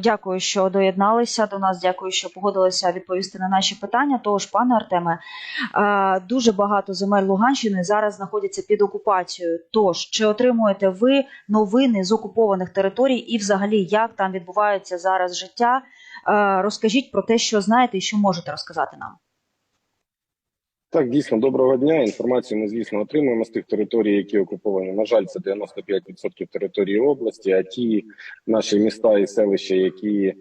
Дякую, що доєдналися до нас. Дякую, що погодилися відповісти на наші питання. Тож, пане Артеме, е, дуже багато земель Луганщини зараз знаходяться під окупацією. Тож, чи отримуєте ви новини з окупованих територій, і взагалі як там відбувається зараз життя? Е, Розкажіть про те, що знаєте і що можете розказати нам. Так, дійсно, доброго дня. Інформацію ми, звісно, отримуємо з тих територій, які окуповані. На жаль, це 95% території області. А ті наші міста і селища, які е,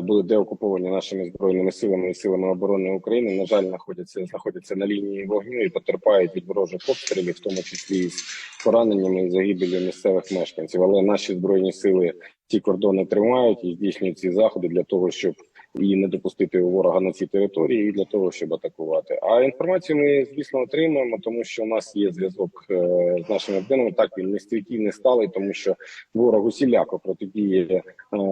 були деокуповані нашими збройними силами і силами оборони України, на жаль, знаходяться знаходяться на лінії вогню і потерпають від ворожих обстрілів, в тому числі з пораненнями і загибелью місцевих мешканців. Але наші збройні сили ці кордони тримають і здійснюють ці заходи для того, щоб і не допустити ворога на ці території, для того, щоб атакувати. А інформацію ми звісно отримуємо, тому що у нас є зв'язок е, з нашими обденами. Так він не стійкий, не сталий, тому що ворог усіляко протидіє е,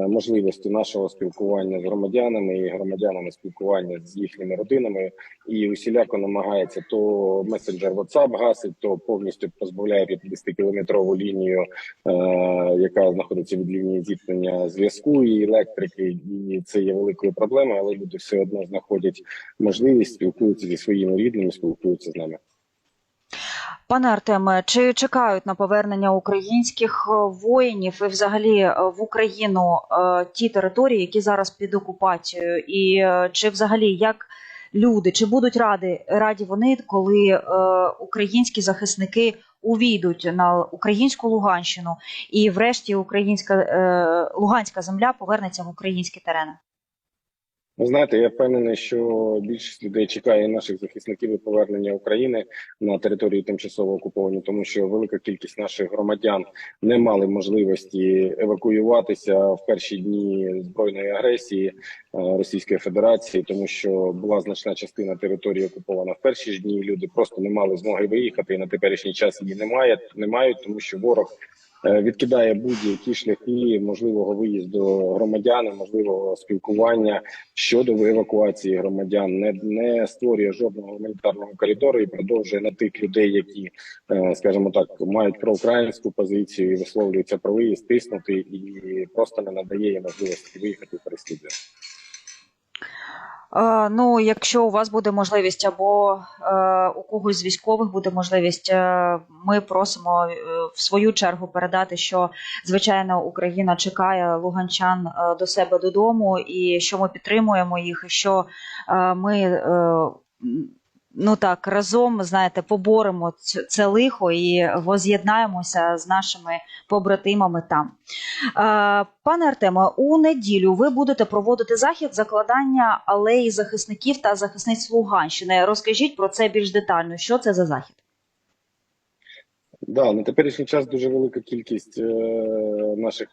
можливості нашого спілкування з громадянами і громадянами спілкування з їхніми родинами, і усіляко намагається то месенджер WhatsApp гасить, то повністю позбавляє 50 кілометрову лінію, е, яка знаходиться від лінії зіткнення зв'язку і електрики, і це є великою проблемою, але люди все одно знаходять можливість спілкуються зі своїми рідними, спілкуються з нами. Пане Артеме, чи чекають на повернення українських е, воїнів і взагалі е, в Україну е, ті території, які зараз під окупацією, і чи взагалі як люди, чи будуть раді раді вони, коли українські захисники увійдуть на українську Луганщину, і врешті українська Луганська земля повернеться в українські терени? Ви знаєте, я впевнений, що більшість людей чекає наших захисників і повернення України на території тимчасово окуповані, тому що велика кількість наших громадян не мали можливості евакуюватися в перші дні збройної агресії е, Російської Федерації, тому що була значна частина території окупована в перші ж дні. Люди просто не мали змоги виїхати і на теперішній час її немає, не мають, тому що ворог. Е, Відкидає будь-які шляхи можливого виїзду громадян, можливого спілкування щодо евакуації громадян, не, не створює жодного гуманітарного коридору і продовжує на тих людей, які, е, скажімо так, мають проукраїнську позицію і висловлюються про виїзд, тиснути і просто не надає їм можливості виїхати переслідувати. Е, Ну, якщо у вас буде можливість, або е, у когось з військових буде можливість, е, ми просимо в свою чергу передати, що звичайно Україна чекає луганчан до себе додому, і що ми підтримуємо їх, і що ми. Ну так, разом знаєте, поборемо це лихо і воз'єднаємося з нашими побратимами там. Е, Пане Артеме, у неділю ви будете проводити захід закладання алеї захисників та захисниць Луганщини. Розкажіть про це більш детально. Що це за захід? Да, на теперішній час дуже велика кількість е, наших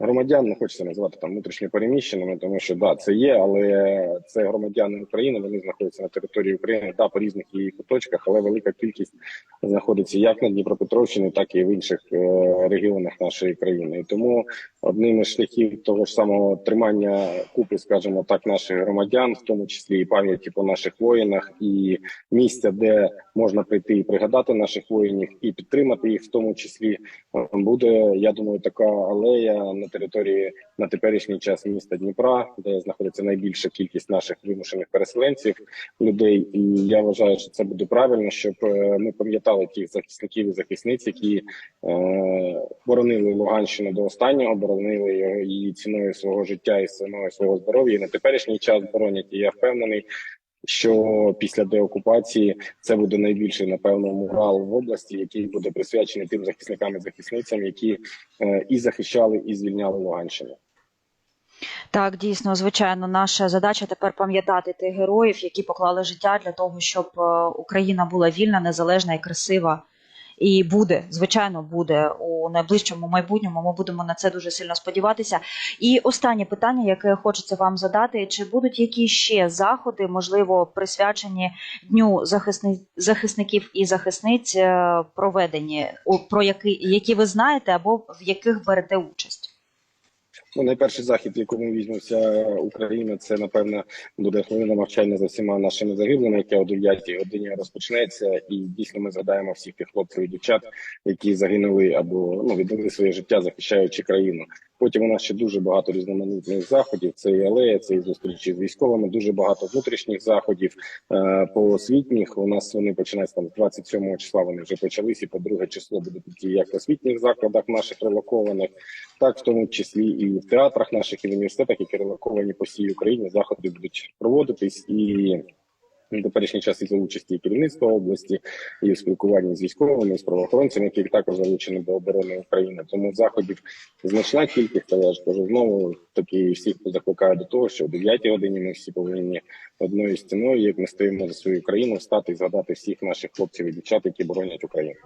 громадян, не хочеться назвати там внутрішньо переміщеними, тому що да, це є, але це громадяни України. Вони знаходяться на території України да, по різних її куточках, але велика кількість знаходиться як на Дніпропетровщині, так і в інших е, регіонах нашої країни. І тому одним із шляхів того ж самого тримання купи, скажімо так, наших громадян, в тому числі і пам'яті по наших воїнах, і місця, де можна прийти і пригадати наших воїнів, і підтримати їх, в тому числі е, буде, я думаю, така алея на території на теперішній час міста Дніпра, де знаходиться найбільша кількість наших вимушених переселенців людей. І я вважаю, що це буде правильно, щоб е, ми пам'ятали тих захисників і захисниць, які е, боронили Луганщину до останнього, боронили її ціною свого життя і ціною свого здоров'я. І на теперішній час боронять. І я впевнений, що після деокупації це буде найбільший напевно мурал в області, який буде присвячений тим захисникам і захисницям, які е, і захищали, і звільняли Луганщину. Так, дійсно, звичайно, наша задача тепер пам'ятати тих героїв, які поклали життя для того, щоб е, Україна була вільна, незалежна і красива. І буде, звичайно, буде у найближчому майбутньому. Ми будемо на це дуже сильно сподіватися. І останнє питання, яке хочеться вам задати: чи будуть які ще заходи, можливо, присвячені дню захисни... захисників і захисниць е, проведені, про які, які ви знаєте, або в яких берете участь? Ну, найперший захід, якому візьметься Україна, це напевно буде хвилина навчання за всіма нашими загиблими, яке о 9 годині розпочнеться, і дійсно ми згадаємо всіх тих хлопців і дівчат, які загинули або ну віддали своє життя, захищаючи країну. Потім у нас ще дуже багато різноманітних заходів. Це і алея, це і зустрічі з військовими. Дуже багато внутрішніх заходів е, по освітніх. У нас вони починаються там з 27 числа. Вони вже почались, і по друге число будуть ті як в освітніх закладах наших релокованих, так в тому числі і в театрах наших і в університетах, які релоковані по всій Україні. Заходи будуть проводитись і. На теперішній час і за участі керівництва області, і в спілкуванні з військовими, з правоохоронцями, які також залучені до оборони України. Тому заходів значна кількість, але я ж кажу знову таки всіх закликаю до того, що о 9 годині ми всі повинні одною стіною, як ми стоїмо за свою країну, встати і згадати всіх наших хлопців і дівчат, які боронять Україну.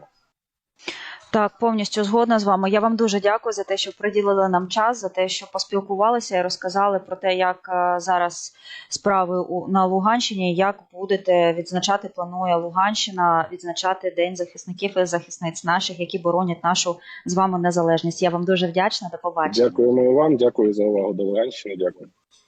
Так, повністю згодна з вами. Я вам дуже дякую за те, що приділили нам час, за те, що поспілкувалися і розказали про те, як е, зараз справи на Луганщині, як будете відзначати, планує Луганщина відзначати День захисників і захисниць наших, які боронять нашу з вами незалежність. Я вам дуже вдячна. До побачення. Дякуємо вам, дякую за увагу до Луганщини. Дякую.